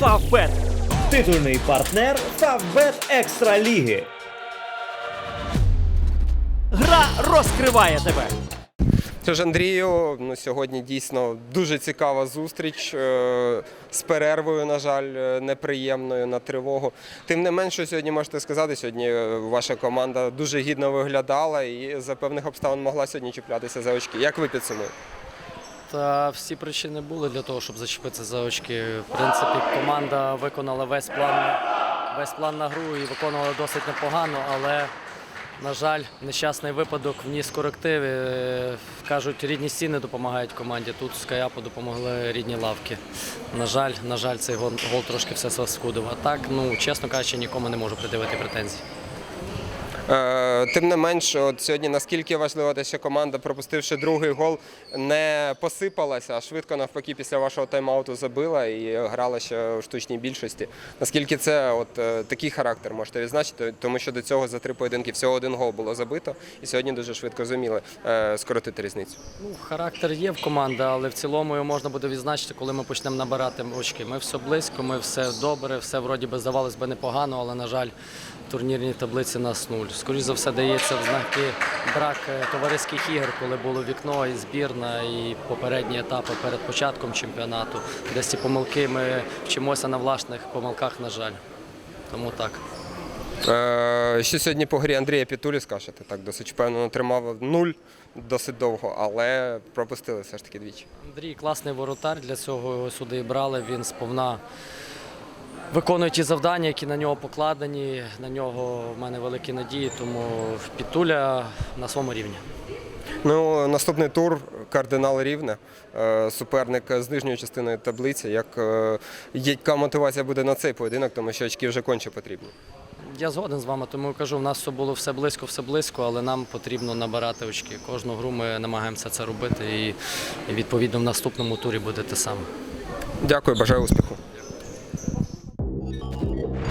Фавбет. Титульний партнер Фавбет Екстра Ліги. Гра розкриває тебе. Тож, Андрію, ну, сьогодні дійсно дуже цікава зустріч е, з перервою, на жаль, е, неприємною на тривогу. Тим не менше, сьогодні можете сказати, сьогодні е, ваша команда дуже гідно виглядала і за певних обставин могла сьогодні чіплятися за очки. Як ви підсумуєте? Та всі причини були для того, щоб зачепитися за очки. В принципі, команда виконала весь план, весь план на гру і виконувала досить непогано, але, на жаль, нещасний випадок вніс корективи. Кажуть, рідні стіни допомагають команді. Тут Скаяпу допомогли рідні лавки. На жаль, на жаль, цей гол, гол трошки все скудив. А так, ну, чесно кажучи, нікому не можу придивити претензій. Е, Тим не менш, от сьогодні наскільки важливо те, що команда, пропустивши другий гол, не посипалася, а швидко навпаки після вашого тайм-ауту забила і грала ще у штучній більшості. Наскільки це от е, такий характер можете відзначити, тому що до цього за три поєдинки всього один гол було забито, і сьогодні дуже швидко зуміли е, скоротити різницю. Ну, характер є в команди, але в цілому його можна буде відзначити, коли ми почнемо набирати очки. Ми все близько, ми все добре, все вроді би здавалось би непогано, але на жаль, в турнірній таблиці нас нуль. Скоріше за все дається в знаки брак е, товариських ігор, коли було вікно і збірна, і попередні етапи перед початком чемпіонату. Десь ці помилки ми вчимося на власних помилках, на жаль. Тому так. Е, Що сьогодні по грі Андрія Пітулі скажете? Так досить впевнено тримав нуль досить довго, але пропустили все ж таки двічі. Андрій класний воротар, для цього його сюди брали. Він сповна виконує ті завдання, які на нього покладені. На нього в мене великі надії, тому Пітуля на своєму рівні. Ну, наступний тур кардинал рівне, е, суперник з нижньої частини таблиці. Як, е, яка мотивація буде на цей поєдинок, тому що очки вже конче потрібні. Я згоден з вами, тому кажу, в нас все було все близько, все близько, але нам потрібно набирати очки. Кожну гру ми намагаємося це робити, і, і відповідно в наступному турі буде те саме. Дякую, бажаю успіху.